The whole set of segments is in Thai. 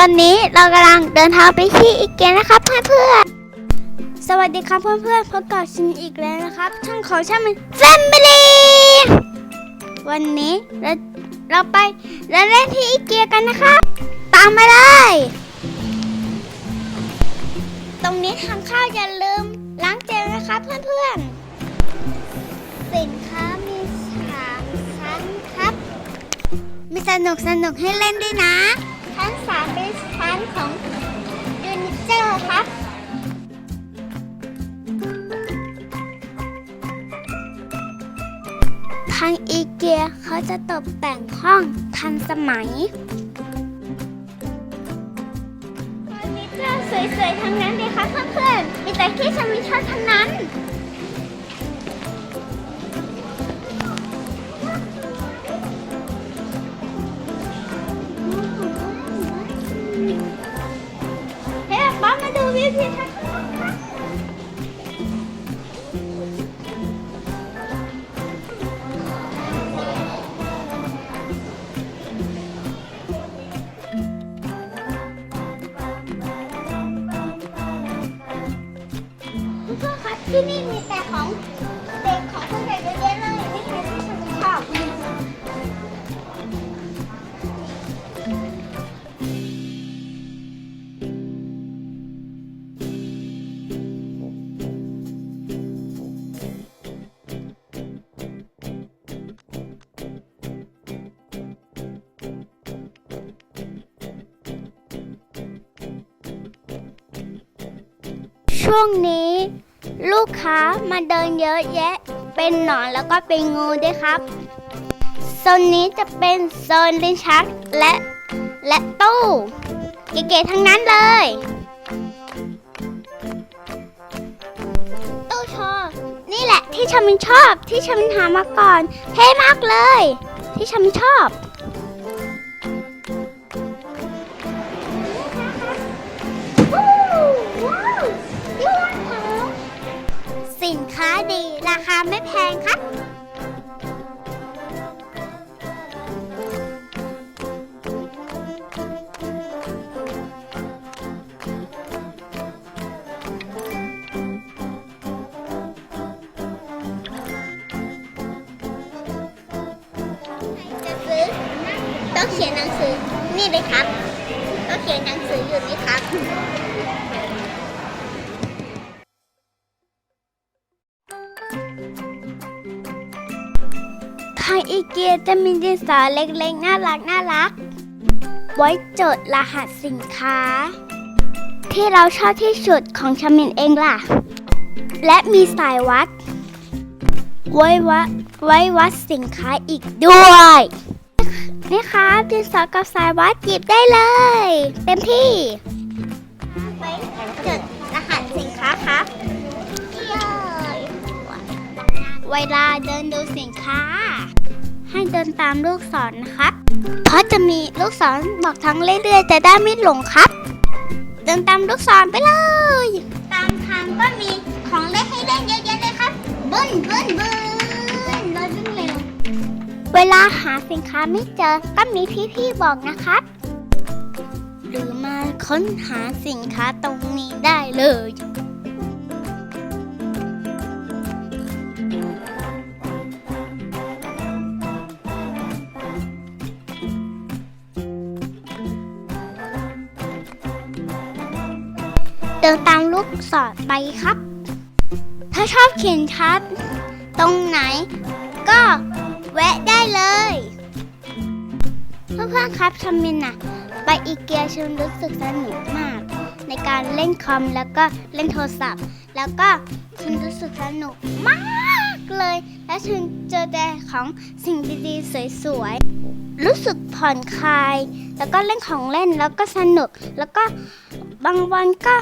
ตอนนี้เรากำลังเดินทางไปที่อีเกียนะครับเพื่อนๆสวัสดีครับเพื่อนๆพบกับชินอีกแล้วนะครับช่องของช่างเป็นแฟมิลี่วันนี้เราเราไปเราเล่นที่อีเกียกันนะครับ ตามมาเลย ตรงนี้ทางเข้าอย่าลืมล้างเจลนะครับเพื่อนๆสินค้ามีสามชั้นครับ มีสนุกสนุกให้เล่นด้วยนะ ชั้นสามเป็น ชั้นของยูนิเจอร์ครับทางอีเกียเขาจะตกแต่งห้องทันสมัยเฟอร์นิเจอร์สวยๆทั้งนั้นเลยค่ะเพื่อนๆมีแต่ที่ฉันม่ชอบทั้งนั้น ทิวทัศน์ ช่วงนี้ ลูกค้ามาเดินเยอะแยะ เป็นหนอนแล้วก็เป็นงูด้วยครับโซนนี้จะเป็นโซนลิ้นชักและ และตู้ เก๋ๆทั้งนั้นเลย ตู้โชว์นี่แหละที่ฉันมันชอบที่ฉันมันหามาก่อนเท่มากเลย ที่ฉันมันชอบาคาไม่แพงครับ จะซื้อต้องเขียนหนังสือนี่เลยครับ ต้องเขียนหนังสืออยู่นี่ครับ เกียจะมีดินสอเล็กๆ น่ารักน่ารัก ไว้จดรหัสสินค้า ที่เราชอบที่สุดของชามินเองล่ะ และมีสายวัด ไว้วัดไว้วัดสินค้าอีกด้วย นี่ครับดินสอกับสายวัดหยิบได้เลย เต็มที่ไว้จดรหัสสินค้าครับเย้ยเวลาเดินดูสินค้า ให้เดินตามลูกศรนะครับ เพราะจะมีลูกศรบอกทางเรื่อยๆ จะได้ไม่หลงครับ เดินตามลูกศรไปเลย ตามทางก็มีของเล่นให้เล่นเยอะแยะเลยครับบึ้นบึ้นบึ้นรถวิ่งเร็ว เวลาหาสินค้าไม่เจอก็มีพี่ๆบอกนะครับ หรือมาค้นหาสินค้าตรงนี้ได้เลย ดินตามลูกศรไปครับ ถ้าชอบเขียนชัด ตรงไหน ก็แวะได้เลย เพื่อนๆครับชมินอะไปอีเกียฉันรู้สึกสนุกมาก ในการเล่นคอมแล้วก็เล่นโทรศัพท์ แล้วก็ฉันรู้สึกสนุกมากเลย และฉันเจอแต่ของสิ่งดีๆสวยๆรู้สึกผ่อนคลาย แล้วก็เล่นของเล่นแล้วก็สนุกแล้วก็บางวันก็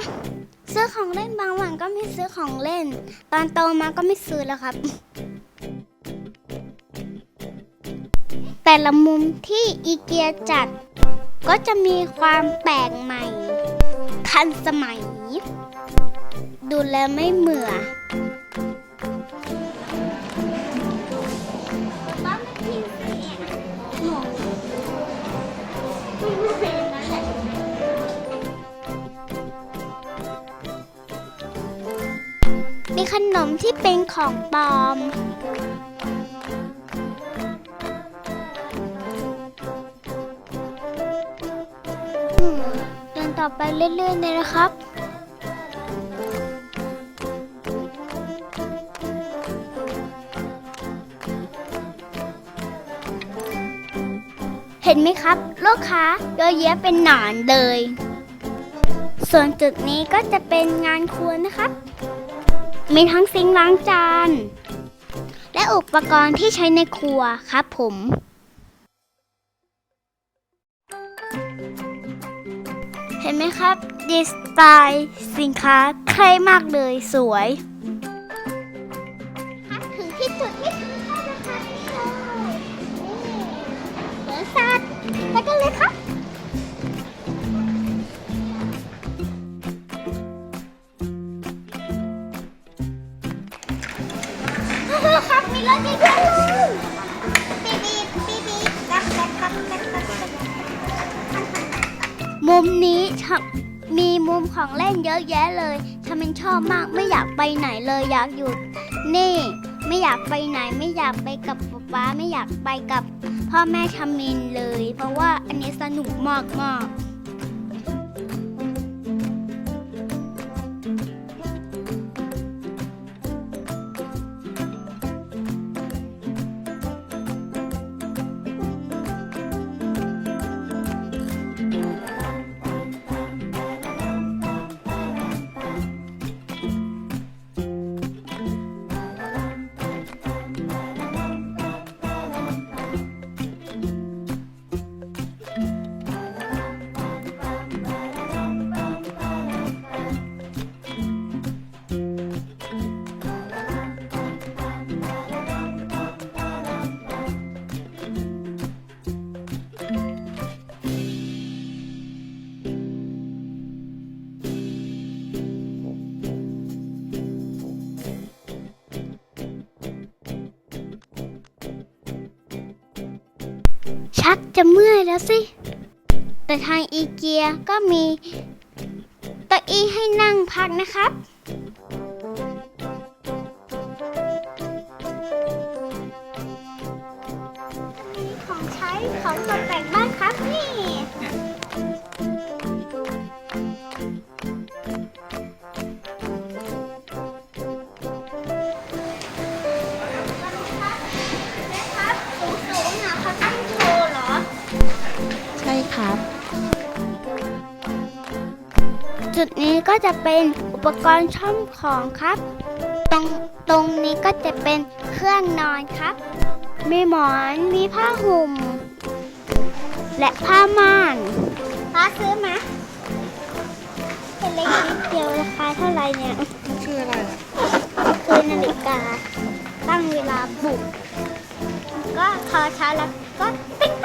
ซื้อของเล่นบางวันก็ไม่ซื้อของเล่น ตอนโตมาก็ไม่ซื้อแล้วครับ แต่ละมุมที่อีเกียจัด ก็จะมีความแปลกใหม่ ทันสมัย ดูแลไม่เหมือ ขนมที่เป็นของปลอมอืมเดินต่อไปเรื่อยๆเลยนะครับเห็นไหมครับลูกค้าเยอะแยะเป็นหนอนเลย ส่วนจุดนี้ก็จะเป็นงานครัวนะครับ มีทั้งซิงค์ล้างจาน และอุปกรณ์ที่ใช้ในครัวครับผม เห็นไหมครับ ดีสไตล์สินค้าใครมากเลยสวย มุมนี้มีมุมของเล่นเยอะแยะเลยชามินชอบมากไม่อยากไปไหนเลยอยากอยู่ นี่ ไม่อยากไปไหนไม่อยากไปกับป๊าป๊าไม่อยากไปกับพ่อแม่ชามินเลย เพราะว่าอันนี้สนุกมากมาก ชักจะเมื่อยแล้วสิ แต่ทางอีเกียก็มีเก้าอี้ให้นั่งพักนะครับมีของใช้ของตกแต่งบ้านครับนี่ จะเป็นอุปกรณ์ช่องของครับ ตรงตรงนี้ก็จะเป็นเครื่องนอนครับ มีหมอน มีผ้าห่ม และผ้าม่านป้าซื้อไหมเป็นเล็กนิดเดียวราคาเท่าไหร่เนี่ยมันชื่ออะไรอะคือนาฬิกา ตั้งเวลาปลุก ก็พอเช้าแล้วก็ติ๊ง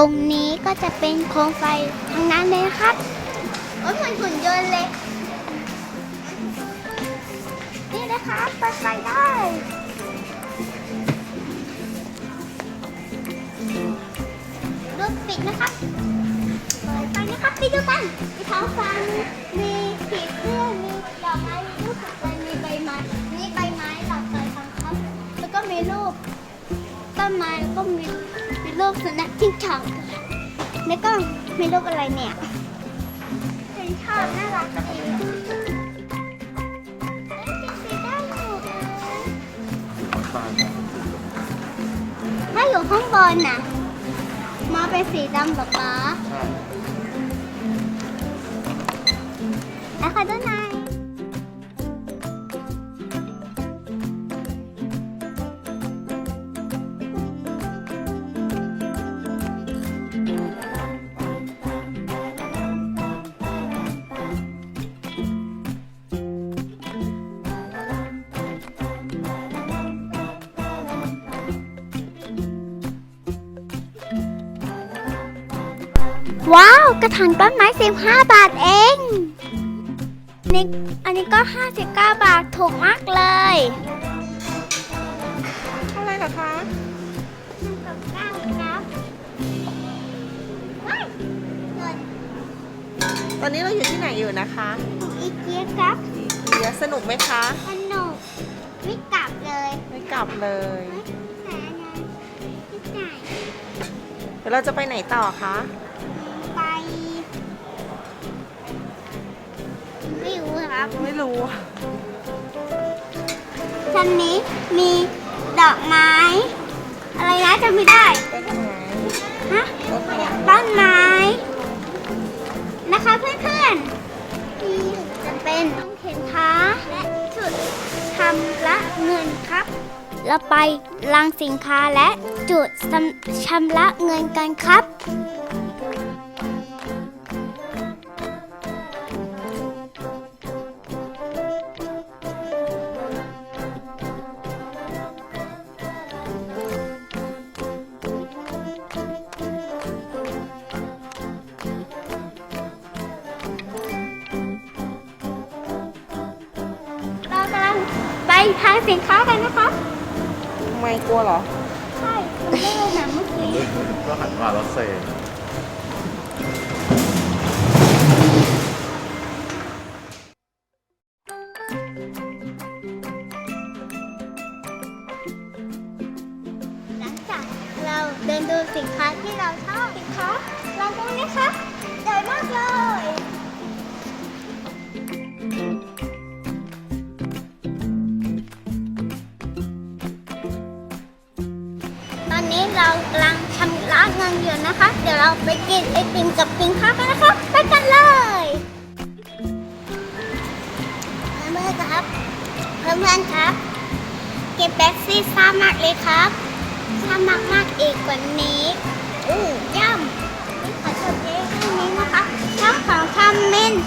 ตรงนี้ก็จะเป็นโคมไฟทั้งนั้นเลยนะครับโอ้ยเหมือนหุ่นยนต์เลย นี่นะคะเปิดไฟได้รูปิดนะครับเปิดไฟนะครับไปดูกันมีท้องฟ้ามีผีเสื้อมีดอกไม้มีรูปหัวใจมีใบไม้นี่ใบไม้หลอกเตยทองครับแล้วก็มีรูปต้นไม้แล้วก็มี มีรูปสุนัขจิ้งจอกแล้วก็มีรูปอะไรเนี่ยฉันชอบน่ารักดีเอ้ยเป็นสีได้อยู่นะถ้าอยู่ข้างบนน่ะ มาเป็นสีดำแบบป๊าใช่นะคะเจ้าน ว้าว กระถางต้นไม้ 15 บาทเองนี่อันนี้ก็ 59 บาทถูกมากเลยเท่าไรเหรอคะตอนนี้เราอยู่ที่ไหนอยู่นะคะอีเกียครับอีเกียสนุกไหมคะ สนุก ไม่กลับเลย ไม่กลับเลยเดี๋ยวเราจะไปไหนต่อคะ ครับ ไม่รู้ ชั้นนี้มีดอกไม้ อะไรนะจำไม่ได้ต้นไม้ฮะต้นไม้ต้นไม้ นะคะเพื่อนๆนี่จะเป็นต้องเข็นค้าและจุดชำระเงินครับ เราไปลังสินค้าและจุดชำชำระเงินกันครับ ทางสินค้ากันนะครับทำไมกลัวเหรอ ใช่ไม่ได้เลยนะเมื่อกี้ก็หันมาแล้วเซหลังจากเราเดินดูสินค้าที่เราชอบสินค้าเราดูนะคะใหญ่มากเลย นะคะ เดี๋ยวเราไปกินไอติมกับสินค้ากันนะคะไปกันเลยเพื่อนๆครับเพื่อนๆครับเก็บแบ็กซี่ซ่ามากเลยครับถ้ามากมากๆอีกกว่านี้อู้ย่ำนี่ขอจบเพียงเท่นี้นะคะช่องของคอมเมนต์